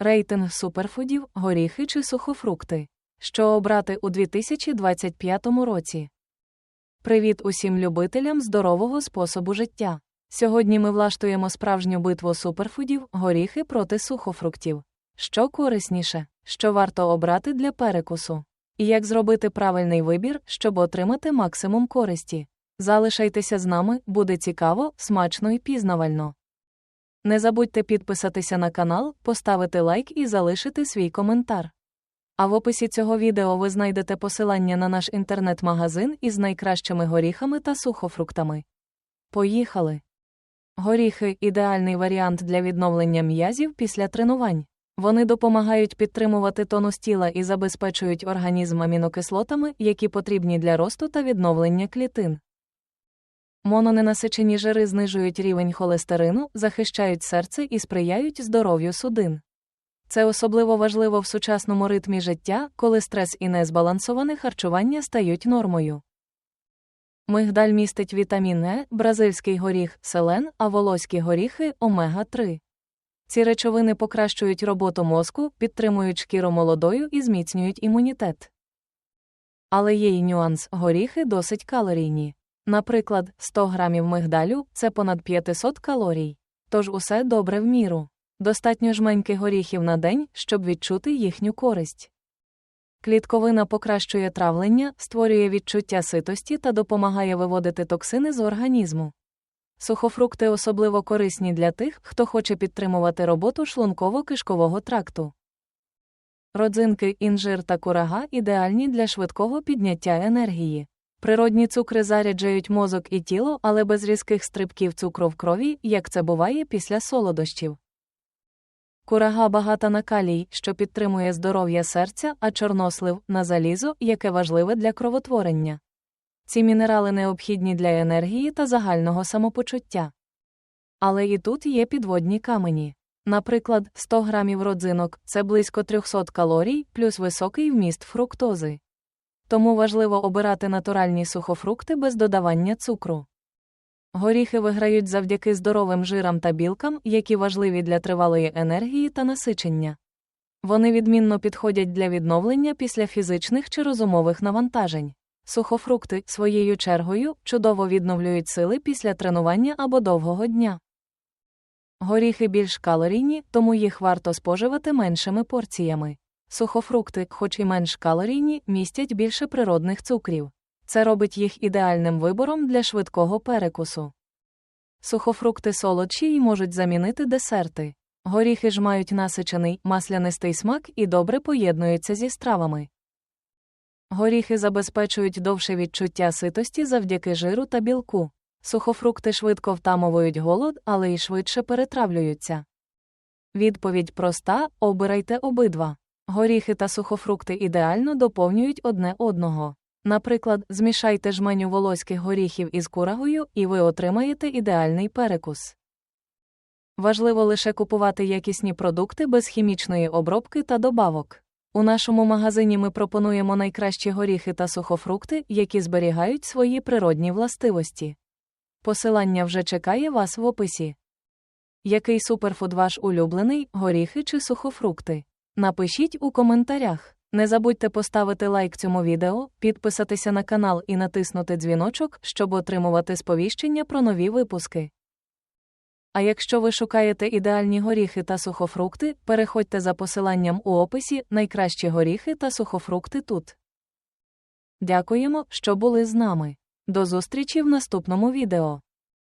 Рейтинг суперфудів, горіхи чи сухофрукти. Що обрати у 2025 році? Привіт усім любителям здорового способу життя. Сьогодні ми влаштуємо справжню битву суперфудів, горіхи проти сухофруктів. Що корисніше, що варто обрати для перекусу, і як зробити правильний вибір, щоб отримати максимум користі. Залишайтеся з нами, буде цікаво, смачно і пізнавально. Не забудьте підписатися на канал, поставити лайк і залишити свій коментар. А в описі цього відео ви знайдете посилання на наш інтернет-магазин із найкращими горіхами та сухофруктами. Поїхали! Горіхи ідеальний варіант для відновлення м'язів після тренувань. Вони допомагають підтримувати тонус тіла і забезпечують організм амінокислотами, які потрібні для росту та відновлення клітин. Мононенасичені жири знижують рівень холестерину, захищають серце і сприяють здоров'ю судин. Це особливо важливо в сучасному ритмі життя, коли стрес і незбалансоване харчування стають нормою. Мигдаль містить вітамін Е, бразильський горіх, селен, а волоські горіхи омега 3. Ці речовини покращують роботу мозку, підтримують шкіру молодою і зміцнюють імунітет. Але є й нюанс горіхи досить калорійні. Наприклад, 100 грамів мигдалю це понад 500 калорій. Тож усе добре в міру. Достатньо жменьки горіхів на день, щоб відчути їхню користь. Клітковина покращує травлення, створює відчуття ситості та допомагає виводити токсини з організму. Сухофрукти особливо корисні для тих, хто хоче підтримувати роботу шлунково-кишкового тракту. Родзинки, інжир та курага ідеальні для швидкого підняття енергії. Природні цукри заряджають мозок і тіло, але без різких стрибків цукру в крові, як це буває після солодощів. Курага багата на калій, що підтримує здоров'я серця, а чорнослив на залізо, яке важливе для кровотворення. Ці мінерали необхідні для енергії та загального самопочуття. Але і тут є підводні камені. Наприклад, 100 грамів родзинок це близько 300 калорій плюс високий вміст фруктози. Тому важливо обирати натуральні сухофрукти без додавання цукру. Горіхи виграють завдяки здоровим жирам та білкам, які важливі для тривалої енергії та насичення. Вони відмінно підходять для відновлення після фізичних чи розумових навантажень. Сухофрукти, своєю чергою, чудово відновлюють сили після тренування або довгого дня. Горіхи більш калорійні, тому їх варто споживати меншими порціями. Сухофрукти, хоч і менш калорійні, містять більше природних цукрів. Це робить їх ідеальним вибором для швидкого перекусу. Сухофрукти солодші й можуть замінити десерти. Горіхи ж мають насичений, маслянистий смак і добре поєднуються зі стравами. Горіхи забезпечують довше відчуття ситості завдяки жиру та білку. Сухофрукти швидко втамовують голод, але й швидше перетравлюються. Відповідь проста обирайте обидва. Горіхи та сухофрукти ідеально доповнюють одне одного. Наприклад, змішайте жменю волоських горіхів із курагою, і ви отримаєте ідеальний перекус. Важливо лише купувати якісні продукти без хімічної обробки та добавок. У нашому магазині ми пропонуємо найкращі горіхи та сухофрукти, які зберігають свої природні властивості. Посилання вже чекає вас в описі. Який суперфуд ваш улюблений, горіхи чи сухофрукти? Напишіть у коментарях. Не забудьте поставити лайк цьому відео, підписатися на канал і натиснути дзвіночок, щоб отримувати сповіщення про нові випуски. А якщо ви шукаєте ідеальні горіхи та сухофрукти, переходьте за посиланням у описі найкращі горіхи та сухофрукти тут. Дякуємо, що були з нами. До зустрічі в наступному відео.